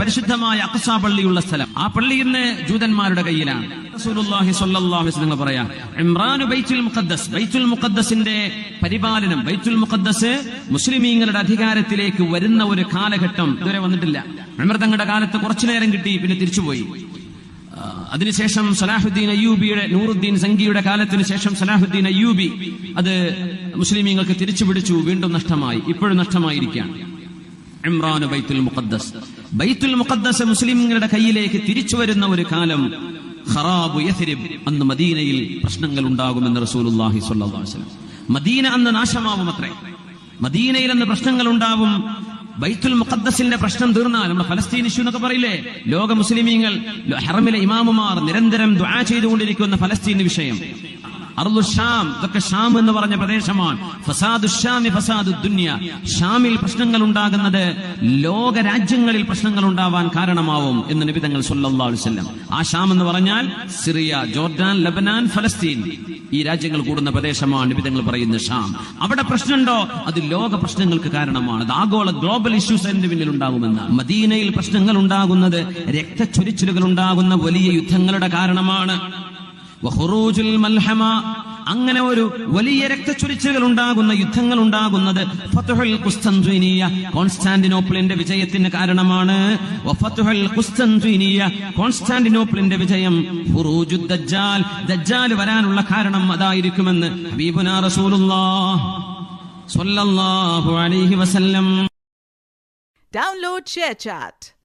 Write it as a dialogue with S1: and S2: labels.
S1: പരിശുദ്ധമായ അഖ്സ പള്ളിയുള്ള സ്ഥലം. ആ പള്ളി ഇന്ന് ജൂതന്മാരുടെ കയ്യിലാണ്. വസല്ലം പറയാ ഇമ്രാനു ബൈത്തുൽ മുഖദ്ദസ് ബൈത്തുൽ മുഖദ്ദസിന്റെ പരിപാലനം ബൈത്തുൽ മുഖദ്ദസ് മുസ്ലിമീങ്ങളുടെ അധികാരത്തിലേക്ക് വരുന്ന ഒരു കാലഘട്ടം ഇതുവരെ വന്നിട്ടില്ല. അമൃതങ്ങളുടെ കാലത്ത് കുറച്ചു നേരം കിട്ടി പിന്നെ തിരിച്ചുപോയി. അതിനുശേഷം സലാഹുദ്ദീൻ അയ്യൂബിയുടെ നൂറുദ്ദീൻ സംഘിയുടെ കാലത്തിന് ശേഷം സലാഹുദ്ദീൻ അയ്യൂബി അത് മുസ്ലിമീങ്ങൾക്ക് തിരിച്ചുപിടിച്ചു വീണ്ടും നഷ്ടമായി. ഇപ്പോഴും നഷ്ടമായിരിക്കുകയാണ്. ഇമ്രാൻ ബൈത്തുൽ മുഖദ്ദസ്. ബൈത്തുൽ മുഖദ്ദസ് മുസ്ലിംകളുടെ കയ്യിലേക്ക് തിരിച്ചു വരുന്ന ഒരു കാലം ഖറാബു യഥ്രിബ് അന്ന് മദീനയിൽ പ്രശ്നങ്ങൾ ഉണ്ടാകുമെന്ന് റസൂലുള്ളാഹി സ്വല്ലല്ലാഹു അലൈഹി വസല്ലം. മദീന അന്ന് നാശമാവും അത്രേ മദീനയിൽ അന്ന് പ്രശ്നങ്ങൾ ഉണ്ടാവും. ബൈത്തുൽ മുഖദ്സിന്റെ പ്രശ്നം തീർന്നാൽ നമ്മൾ ഫലസ്തീൻ ഇഷ്യൂ എന്നൊക്കെ പറയില്ലേ? ലോക മുസ്ലിമീങ്ങൾ ഹറമിലെ ഇമാമുമാർ നിരന്തരം ദ്വാ ചെയ്തുകൊണ്ടിരിക്കുന്ന ഫലസ്തീൻ വിഷയം. അർദു ഷാം ഇതൊക്കെ ഷാം എന്ന് പറഞ്ഞ പ്രദേശമാണ്. ഫസാദു ഷാമി ഫസാദു ദുന്യ. ഷാമിൽ പ്രശ്നങ്ങൾ ഉണ്ടാകുന്നത് ലോക രാജ്യങ്ങളിൽ പ്രശ്നങ്ങൾ ഉണ്ടാവാൻ കാരണമാവും എന്ന് നിബിതങ്ങൾ വസല്ലം. ആ ഷാം എന്ന് പറഞ്ഞാൽ സിറിയ ജോർഡാൻ ലബനാൻ ഫലസ്തീൻ. ഈ രാജ്യങ്ങൾ കൂടുന്ന പ്രദേശമാണ് നിബിതങ്ങൾ പറയുന്ന ഷാം. അവിടെ പ്രശ്നമുണ്ടോ? അത് ലോക പ്രശ്നങ്ങൾക്ക് കാരണമാണ്. അത് ആഗോള ഗ്ലോബൽ ഇഷ്യൂസ് എന്റെ പിന്നിൽ ഉണ്ടാകുമെന്ന് മദീനയിൽ പ്രശ്നങ്ങൾ ഉണ്ടാകുന്നത് രക്തച്ചൊരിച്ചിലുകൾ ഉണ്ടാകുന്ന വലിയ യുദ്ധങ്ങളുടെ കാരണമാണ്. അങ്ങനെ ഒരു വലിയ രക്തച്ചൊരിച്ചിലുകൾ ഉണ്ടാകുന്ന യുദ്ധങ്ങൾ ഉണ്ടാകുന്നത് കോൺസ്റ്റാന്റിനോപ്പിളിന്റെ വിജയത്തിന് കാരണമാണ്. കോൺസ്റ്റാന്റിനോപ്പിളിന്റെ വിജയം ദജ്ജാൽ. ദജ്ജാൽ വരാനുള്ള കാരണം അതായിരിക്കുമെന്ന് സ്വല്ലല്ലാഹു അലൈഹി വസല്ലം.
S2: Download ShareChat.